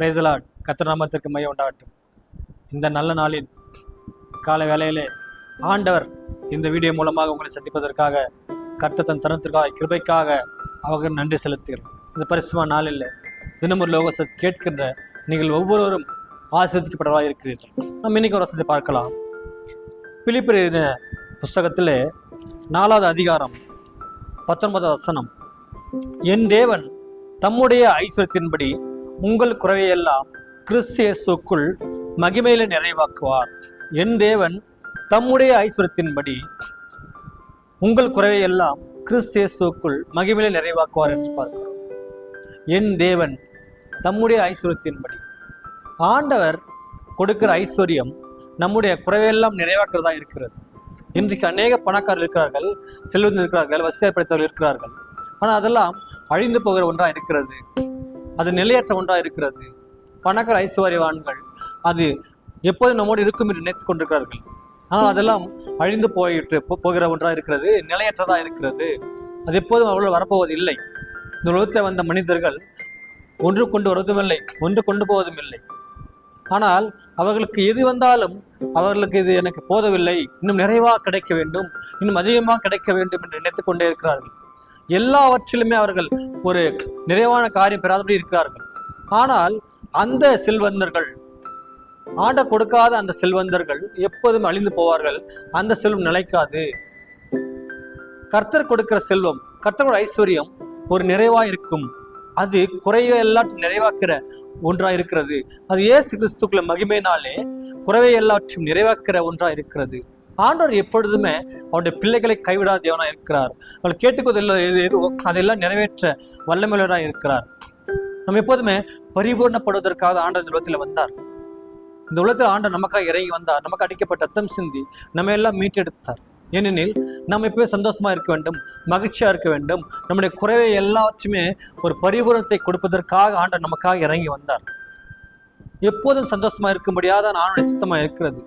பிரேசலாட் கத்திரநாமத்திற்கு மையம் உண்டாகட்டும். இந்த நல்ல நாளில் கால வேளையிலே ஆண்டவர் இந்த வீடியோ மூலமாக உங்களை சந்திப்பதற்காக கர்த்த தன் தருணத்திற்காக கிருபைக்காக அவர்கள் நன்றி செலுத்துகிறோம் இந்த பரிசுமா நாளில் தினமொரு லோகசத் கேட்கின்ற நீங்கள் ஒவ்வொருவரும் ஆசிரியப்படவா இருக்கிறீர்கள். நம்ம இன்னைக்கு ஒரு வசதி பார்க்கலாம். பிலிப்பிரின புஸ்தகத்தில் நாலாவது அதிகாரம் பத்தொன்பதாவது வசனம். என் தேவன் தம்முடைய ஐஸ்வர்யத்தின்படி உங்கள் குறையெல்லாம் கிறிஸ்தியேசுக்குள் மகிமையில நிறைவாக்குவார். என் தேவன் தம்முடைய ஐஸ்வரத்தின்படி உங்கள் குறையெல்லாம் கிறிஸ்தியேசுக்குள் மகிமையில நிறைவாக்குவார் என்று பார்க்கிறோம். என் தேவன் தம்முடைய ஐஸ்வரத்தின்படி ஆண்டவர் கொடுக்கிற ஐஸ்வர்யம் நம்முடைய குறைவையெல்லாம் நிறைவாக்குறதா இருக்கிறது. இன்றைக்கு அநேக பணக்காரர் இருக்கிறார்கள் செல்வந்தர் இருக்கிறார்கள் வசதியை படைத்தவர்கள் இருக்கிறார்கள். ஆனால் அதெல்லாம் அழிந்து போகிற ஒன்றாக இருக்கிறது. அது நிலையற்ற ஒன்றாக இருக்கிறது. பணக்கார ஐஸ்வர்யவான்கள் அது எப்போதும் நம்மோடு இருக்கும் என்று நினைத்து கொண்டிருக்கிறார்கள். ஆனால் அதெல்லாம் அழிந்து போயிட்டு போகிற ஒன்றாக இருக்கிறது நிலையற்றதாக இருக்கிறது. அது எப்போதும் அவர்கள் வரப்போவது இல்லை இந்த உலகத்தை வந்த மனிதர்கள் ஒன்று கொண்டு வருவதும் இல்லை ஒன்று கொண்டு போவதும் இல்லை ஆனால் அவர்களுக்கு எது வந்தாலும் அவர்களுக்கு இது எனக்கு போதவில்லை. இன்னும் நிறைவாக கிடைக்க வேண்டும் இன்னும் அதிகமாக கிடைக்க வேண்டும் என்று நினைத்துக் கொண்டே இருக்கிறார்கள். எல்லாவற்றிலுமே அவர்கள் ஒரு நிறைவான காரியம் பெறாதபடி இருக்கிறார்கள். ஆனால் அந்த செல்வந்தர்கள் ஆண்ட கொடுக்காத அந்த செல்வந்தர்கள் எப்போதும் அழிந்து போவார்கள். அந்த செல்வம் நிலைக்காது. கர்த்தர் கொடுக்கிற செல்வம் கர்த்தரோட ஐஸ்வர்யம் ஒரு நிறைவா இருக்கும். அது குறைவை எல்லாத்தையும் நிறைவாக்கிற ஒன்றா இருக்கிறது. அது ஏசு கிறிஸ்துக்குள்ள மகிமையினாலே குறைவை எல்லாற்றையும் நிறைவாக்கிற ஒன்றா இருக்கிறது. ஆண்டவர் எப்பொழுதுமே அவனுடைய பிள்ளைகளை கைவிடாத இருக்கிறார். அவள் கேட்டுக்கொள்ள எதுவோ அதெல்லாம் நிறைவேற்ற வல்லமையுள்ளவராக இருக்கிறார். நம்ம எப்போதுமே பரிபூர்ணப்படுவதற்காக ஆண்டவர் இந்த உலகத்தில் வந்தார். இந்த உலகத்தில் ஆண்டவர் நமக்காக இறங்கி வந்தார். நமக்கு அடிக்கப்பட்ட ரத்தம் சிந்தி நம்ம எல்லாம் மீட்டெடுத்தார். ஏனெனில் நம்ம எப்பவே சந்தோஷமாக இருக்க வேண்டும் மகிழ்ச்சியாக இருக்க வேண்டும். நம்முடைய குறைவை எல்லாத்தையுமே ஒரு பரிபூரணத்தை கொடுப்பதற்காக ஆண்டவர் நமக்காக இறங்கி வந்தார். எப்போதும் சந்தோஷமா இருக்கும்படியாக ஆணுடைய சித்தமாக இருக்கிறது.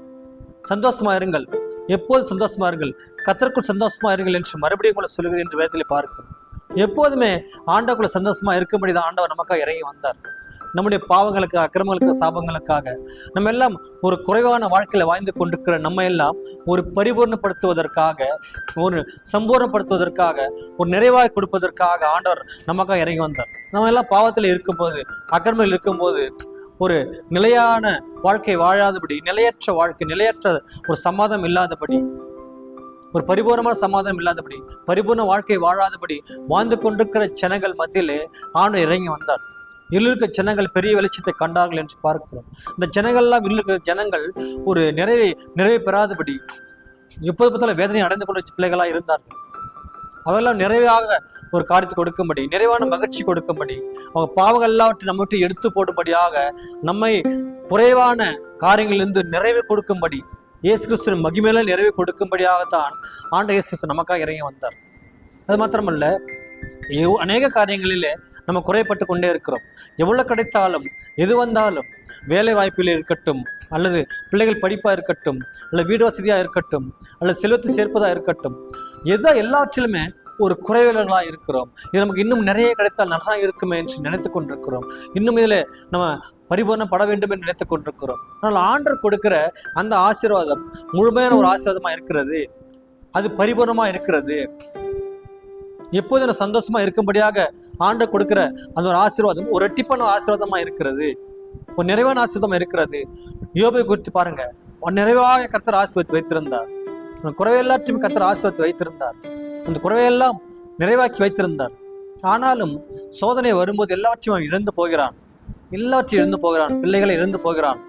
சந்தோஷமாக இருங்கள். எப்போது சந்தோஷமா இருங்கள்? கத்தருக்குள் சந்தோஷமா இருங்கள் என்று மறுபடியும் கூட சொல்லுகிறேன் என்று வேதத்தில் பார்க்கிறோம். எப்போதுமே ஆண்டவக்குள்ள சந்தோஷமா இருக்கும்படி தான் ஆண்டவர் நமக்காக இறங்கி வந்தார். நம்முடைய பாவங்களுக்கு அக்கிரமங்களுக்கு சாபங்களுக்காக நம்ம எல்லாம் ஒரு குறைவான வாழ்க்கையில் வாழ்ந்து கொண்டிருக்கிற நம்ம எல்லாம் ஒரு பரிபூர்ணப்படுத்துவதற்காக ஒரு சம்பூர்ணப்படுத்துவதற்காக ஒரு நிறைவாக கொடுப்பதற்காக ஆண்டவர் நமக்காக இறங்கி வந்தார். நம்ம எல்லாம் பாவத்தில் இருக்கும்போது அக்கிரமில் இருக்கும்போது ஒரு நிலையான வாழ்க்கை வாழாதபடி நிலையற்ற வாழ்க்கை நிலையற்ற ஒரு சமாதம் இல்லாதபடி ஒரு பரிபூர்ணமான சமாதானம் இல்லாதபடி பரிபூர்ண வாழ்க்கை வாழாதபடி வாழ்ந்து கொண்டிருக்கிற ஜனங்கள் மத்தியிலே ஆண்டு இறங்கி வந்தார். இருக்க ஜனங்கள் பெரிய வெளிச்சத்தை கண்டார்கள் என்று பார்க்கிறோம். இந்த ஜனங்கள்லாம் இருளுக்க ஜனங்கள் ஒரு நிறைவை நிறைவு பெறாதபடி எப்போது பார்த்தாலும் வேதனை அடைந்து கொண்ட பிள்ளைகளாக இருந்தார்கள். அவெல்லாம் நிறைவாக ஒரு காரியத்தை கொடுக்கும்படி நிறைவான மகிழ்ச்சி கொடுக்கும்படி அவங்க பாவங்கள் எல்லாவற்றை நம்ம விட்டு எடுத்து போடும்படியாக நம்மை குறைவான காரியங்களிலிருந்து நிறைவு கொடுக்கும்படி இயேசு கிறிஸ்துவின் மகிமையில நிறைவு கொடுக்கும்படியாகத்தான் ஆண்ட இயேசு கிறிஸ்து நமக்காக இறங்கி வந்தார். அது மாத்திரமல்ல அநேக காரியங்களிலே நம்ம குறைப்பட்டு கொண்டே இருக்கிறோம். எவ்வளோ கிடைத்தாலும் எது வந்தாலும் வேலை வாய்ப்பில் இருக்கட்டும் அல்லது பிள்ளைகள் படிப்பாக இருக்கட்டும் அல்லது வீடு வசதியாக இருக்கட்டும் அல்லது செல்வத்தை சேர்ப்பதாக இருக்கட்டும் எதோ எல்லாவற்றிலுமே ஒரு குறைவுகளாக இருக்கிறோம். இது நமக்கு இன்னும் நிறைய கிடைத்தால் நல்லா இருக்குமே என்று நினைத்து கொண்டிருக்கிறோம். இன்னும் இதில் நம்ம பரிபூர்ணப்பட வேண்டும் என்று நினைத்து கொண்டிருக்கிறோம். ஆனால் ஆண்டர் கொடுக்கிற அந்த ஆசீர்வாதம் முழுமையான ஒரு ஆசீர்வாதமாக இருக்கிறது? அது பரிபூர்ணமாக இருக்கிறது? எப்போதும் நான் சந்தோஷமா இருக்கும்படியாக ஆண்டை கொடுக்குற அந்த ஒரு ஆசீர்வாதம் ஒரு ரெட்டிப்பான ஆசீர்வாதமா இருக்கிறது. ஒரு நிறைவான ஆசீர்வாதமா இருக்கிறது. யோபை குறித்து பாருங்க. ஒரு நிறைவாக கர்த்தர் ஆசீர்வத்து வைத்திருந்தார். அந்த குறைவெல்லாற்றையும் கர்த்தர் ஆசீர்வத்து வைத்திருந்தார். அந்த குறைவையெல்லாம் நிறைவாக்கி வைத்திருந்தார். ஆனாலும் சோதனை வரும்போது எல்லாவற்றையும் அவன் இழந்து போகிறான். எல்லாவற்றையும் இழந்து போகிறான். பிள்ளைகளை இழந்து போகிறான்.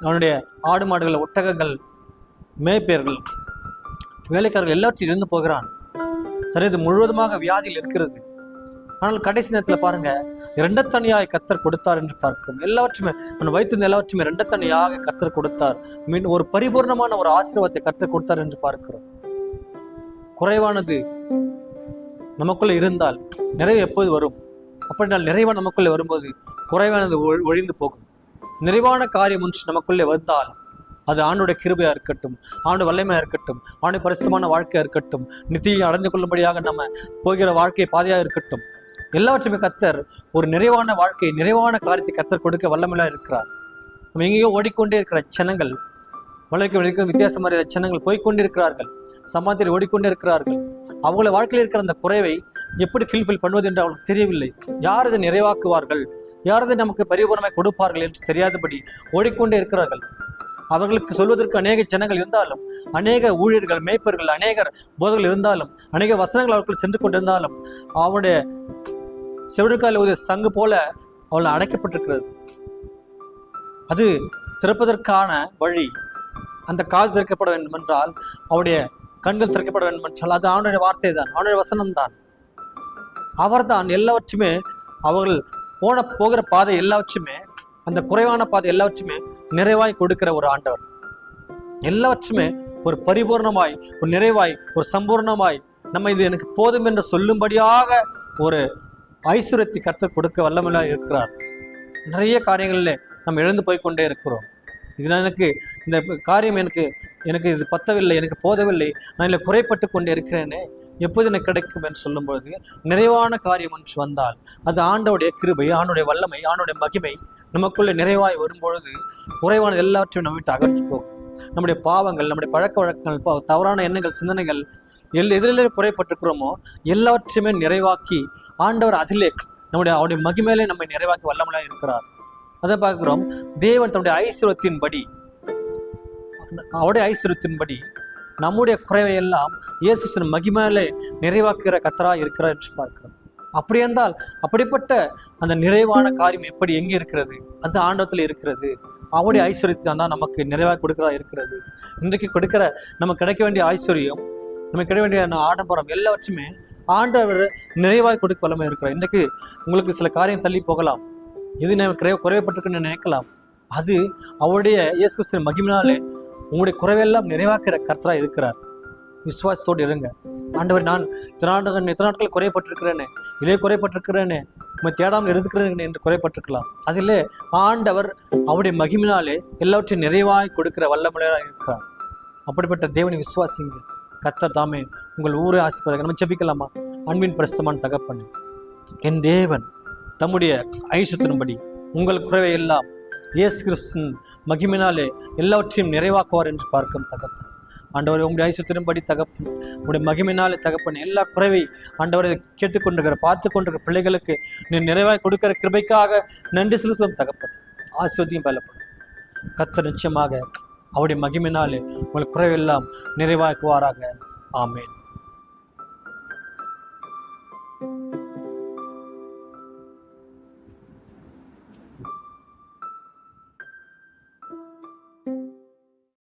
அவனுடைய ஆடு மாடுகள் ஒட்டகங்கள் மேய்ப்பேர்கள் வேலைக்காரர்கள் எல்லாவற்றையும் இழந்து போகிறான். சரி முழுவதுமாக வியாதியில் இருக்கிறது. ஆனால் கடைசி நேரத்தில் பாருங்க தனியாக கர்த்தர் கொடுத்தார் என்று பார்க்கிறோம். எல்லாவற்றுமே நான் வைத்திருந்த எல்லாவற்றுமே இரண்டத்தனியாக கர்த்தர் கொடுத்தார். மீன் ஒரு பரிபூர்ணமான ஒரு ஆசீர்வாதத்தை கர்த்தர் கொடுத்தார் என்று பார்க்கிறோம். குறைவானது நமக்குள்ள இருந்தால் நிறைவு எப்போது வரும்? அப்படினால் நிறைவாக நமக்குள்ளே வரும்போது குறைவானது ஒழிந்து போகும். நிறைவான காரியம் ஒன்று நமக்குள்ளே வந்தால் அது ஆண்டோட கிருபையா இருக்கட்டும் ஆண்டு வல்லமையா இருக்கட்டும் ஆண்டு பரிசுமான வாழ்க்கையாக இருக்கட்டும் நித்தியை அடைந்து கொள்ளும்படியாக நம்ம போகிற வாழ்க்கை பாதையாக இருக்கட்டும். எல்லாவற்றையுமே கத்தர் ஒரு நிறைவான வாழ்க்கை நிறைவான காரியத்தை கத்தர் கொடுக்க வல்லமையாக இருக்கிறார். நம்ம எங்கேயோ ஓடிக்கொண்டே இருக்கிற ஜனங்கள் வழக்கு வழக்கு வித்தியாசம் அறியாத ஜனங்கள் போய்க்கொண்டே இருக்கிறார்கள். சமாதியில் ஓடிக்கொண்டே இருக்கிறார்கள். அவங்கள வாழ்க்கையில் இருக்கிற அந்த குறைவை எப்படி ஃபில்ஃபில் பண்ணுவது என்று அவளுக்கு தெரியவில்லை. யார் இதை நிறைவாக்குவார்கள்? யார் இதை நமக்கு பரிபூர்ணமாக கொடுப்பார்கள் என்று தெரியாதபடி ஓடிக்கொண்டே இருக்கிறார்கள். அவர்களுக்கு சொல்வதற்கு அநேக ஜனங்கள் இருந்தாலும் அநேக ஊழியர்கள் மேய்ப்பர்கள் அநேகர் போதகர்கள் இருந்தாலும் அநேக வசனங்கள் அவர்கள் சென்று கொண்டிருந்தாலும் அவனுடைய செவிடுக்கால ஒரு சங்கு போல அவள் அடைக்கப்பட்டிருக்கிறது. அது திறப்பதற்கான வழி. அந்த கால் திறக்கப்பட வேண்டும் என்றால் அவருடைய கண்கள் திறக்கப்பட வேண்டும் என்றால் அது அவனுடைய வார்த்தை தான் அவனுடைய வசனம் தான் அவர்தான் எல்லாவற்றுமே அவர்கள் போன போகிற பாதை எல்லாவற்றுமே அந்த குறைவான பாதை எல்லாவற்றுமே நிறைவாய் கொடுக்கிற ஒரு ஆண்டவர். எல்லாவற்றுமே ஒரு பரிபூர்ணமாய் ஒரு நிறைவாய் ஒரு சம்பூர்ணமாய் நம்ம இது எனக்கு போதும் என்று சொல்லும்படியாக ஒரு ஐஸ்வர்யத்தை கருத்து கொடுக்க வல்லமில்லா இருக்கிறார். நிறைய காரியங்களில் நம்ம இழந்து போய் கொண்டே இருக்கிறோம். இதில் எனக்கு இந்த காரியம் எனக்கு எனக்கு இது பத்தவில்லை எனக்கு போதவில்லை நான் இதில் குறைப்பட்டு கொண்டே இருக்கிறேனே. எப்போது எனக்கு கிடைக்கும் என்று சொல்லும்பொழுது நிறைவான காரியம் ஒன்று வந்தால் அது ஆண்டவுடைய கிருபை ஆண்டோடைய வல்லமை ஆண்டோடைய மகிமை நமக்குள்ளே நிறைவாய் வரும்பொழுது குறைவான எல்லாவற்றையும் நம்ம விட்டு அகற்றி போகும். நம்முடைய பாவங்கள் நம்முடைய பழக்க வழக்கங்கள் தவறான எண்ணங்கள் சிந்தனைகள் எல் எதிரிலே குறைப்பட்டிருக்கிறோமோ எல்லாவற்றையுமே நிறைவாக்கி ஆண்டவர் அதிலே நம்முடைய அவருடைய மகிமையிலே நம்மை நிறைவாக்கி வல்லமலாக இருக்கிறார். அதை பார்க்குறோம். தேவன் தன்னுடைய ஐஸ்வரத்தின்படி அவருடைய ஐஸ்வரத்தின்படி நம்முடைய குறைவை எல்லாம் இயேசுசின் மகிமையிலே நிறைவாக்குகிற கத்தரா இருக்கிறார் என்று பார்க்கிறோம். அப்படி என்றால் அப்படிப்பட்ட அந்த நிறைவான காரியம் எப்படி எங்கே இருக்கிறது? அந்த ஆண்டவத்தில் இருக்கிறது. அவனுடைய ஐஸ்வர்யத்தான் தான் நமக்கு நிறைவாக கொடுக்கிறதா இருக்கிறது. இன்றைக்கு கொடுக்கிற நமக்கு கிடைக்க வேண்டிய ஐஸ்வர்யம் நமக்கு கிடைக்க வேண்டிய ஆடம்பரம் எல்லாவற்றுமே ஆண்டவர் நிறைவாக கொடுக்க வல்லமை இருக்கிறார். இன்றைக்கு உங்களுக்கு சில காரியம் தள்ளி போகலாம். இது நம்ம குறை குறைவப்பட்டிருக்குன்னு நினைக்கலாம். அது அவருடைய இயேசு கிறிஸ்தின் மகிமினாலே உங்களுடைய குறைவெல்லாம் நிறைவாக்குற கர்த்தரா இருக்கிறார். விசுவாசத்தோடு இருங்க. ஆண்டவர் நான் இத்தனை இத்தனை நாட்கள் குறையப்பட்டிருக்கிறேனே இதே குறைப்பட்டிருக்கிறேனே உண்மை தேடாமல் இருக்கிறேன் என்று குறைப்பட்டிருக்கலாம் அதில் ஆண்டவர் அவருடைய மகிமினாலே எல்லாவற்றையும் நிறைவாய் கொடுக்கிற வல்லமுறையாக இருக்கிறார். அப்படிப்பட்ட தேவனை விசுவாசிங்க. கர்த்தர் தாமே உங்கள் ஊரை ஆசிப்பதாக நம்ம ஜெபிக்கலாமா? அன்பின் பிரஸ்தமான தகப்பனே என் தேவன் தம்முடைய ஐசுத்தின்படி உங்கள் குறைவை எல்லாம் இயேசு கிறிஸ்துவின் மகிமினாலே எல்லாவற்றையும் நிறைவாக்குவார் என்று பார்க்கும் தகப்பன். ஆண்டவரை உங்களுடைய ஐசுத்தின்படி தகப்பன் உங்களுடைய மகிமினாலே தகப்பன் எல்லா குறைவை ஆண்டவரை கேட்டுக்கொண்டிருக்கிற பார்த்து கொண்டிருக்கிற பிள்ளைகளுக்கு நீ நிறைவாக கொடுக்கிற கிருபைக்காக நன்றி செலுத்தும் தகப்பன். ஆசிர்வதியும் பலப்படும் கத்த நிச்சயமாக அவருடைய மகிமினாலே உங்கள் குறைவெல்லாம் நிறைவாக்குவாராக. ஆமேன்.